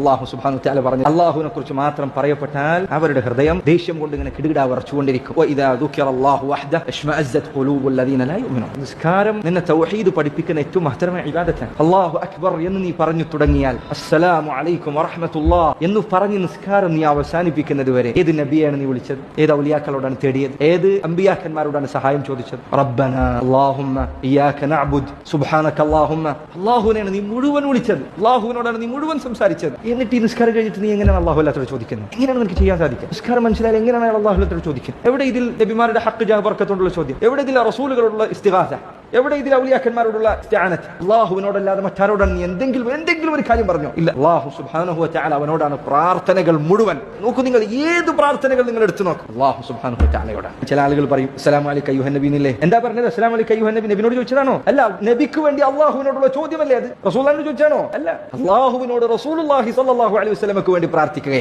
അള്ളാഹു സുബ്ഹാനഹു തആല പറഞ്ഞു. അള്ളാഹുവിനെ കുറിച്ച് മാത്രം പറയപ്പെട്ടാൽ അവരുടെ ഹൃദയം ദേഷ്യം കൊണ്ട് ഇങ്ങനെ കിടുകിടാ വറച്ചുകൊണ്ടിരിക്കും നിസ്കാരം നിന്നെ തൗഹീദ് പഠിപ്പിക്കുന്ന ഏറ്റവും മഹത്തരമായ ഇബാദത്താണ്. അല്ലാഹു അക്ബർ എന്ന് നീ പറഞ്ഞു തുടങ്ങിയാൽ അസ്സലാമു അലൈക്കും വറഹ്മത്തുള്ളാഹ് എന്ന് പറഞ്ഞ് നിസ്കാരം നീ അവസാനിപ്പിക്കുന്നത് വരെ ഏത് നബിയാണ് നീ വിളിച്ചത്? ഏത് ഔലിയാക്കളോടാണ് തേടിയത്? ഏത് അമ്പിയാക്കന്മാരോടാണ് സഹായം ചോദിച്ചത്? റബ്ബന അല്ലാഹുമ്മ ഇയ്യാക നഅബുദ് സുബ്ഹാനക അല്ലാഹുമ്മ. അല്ലാഹുവിനെയാണ് നീ മുഴുവൻ വിളിച്ചത്. അല്ലാഹുവിനോടാണ് നീ മുഴുവൻ സംസാരിച്ചത്. എന്നിട്ട് ഈ നിസ്കാരം കഴിഞ്ഞിട്ട് നീ എങ്ങനെയാണ് അല്ലാഹു അല്ലാത്തോട് ചോദിക്കുന്നത്? എങ്ങനെയാണ് നിനക്ക് ചെയ്യാൻ സാധിക്കുക? നിസ്കാരം മനസ്സിലായാൽ എങ്ങനെയാണ് അയാൾ അല്ലാത്തോട് ചോദിക്കുന്നത്? എവിടെ ഇതിൽ നബിമാരുടെ ഹക്ക് ജാബർക്കത്തോടുള്ള ബർക്കത്തോടുള്ള ചോദ്യം? എവിടെ ഇതിൽ റസൂലുകളുള്ള ഇസ്തിഗാസ? എവിടെ ഇതിൽ ഔലിയാക്കന്മാരോടുള്ള ഇസ്തിആനത്ത് അല്ലാഹുവിനോടല്ലാതെ മറ്റാരോടാണ് നീ എന്തെങ്കിലും എന്തെങ്കിലും ഒരു കാര്യം പറഞ്ഞോ? ഇല്ല. അള്ളാഹു സുബ്ഹാനഹു ചാല അവനോടാണ് പ്രാർത്ഥനകൾ മുഴുവൻ. നോക്കൂ നിങ്ങൾ ഏത് പ്രാർത്ഥനകൾ നിങ്ങൾ എടുത്തു നോക്കും? അള്ളാഹു സുബ്ഹാനഹു ചാലയോടാണ് ചില ആളുകൾ പറയും അസ്സലാമു അലി കയ്യൂഹൻ നബി എന്നില്ലേ? എന്താ പറഞ്ഞത്? അസ്സലാമു അലി കയ്യൂഹൻ നബി. നബിനോട് ചോദിച്ചതാണോ? അല്ല നബിക്ക് വേണ്ടി അള്ളാഹുവിനോടുള്ള ചോദ്യമല്ലേ അത്? റസൂലിനോട് ചോദിച്ചാണോ അല്ല. അള്ളാഹുവിനോട് റസൂൽ അലൈഹി വസല്ലമക്ക് വേണ്ടി പ്രാർത്ഥിക്കുക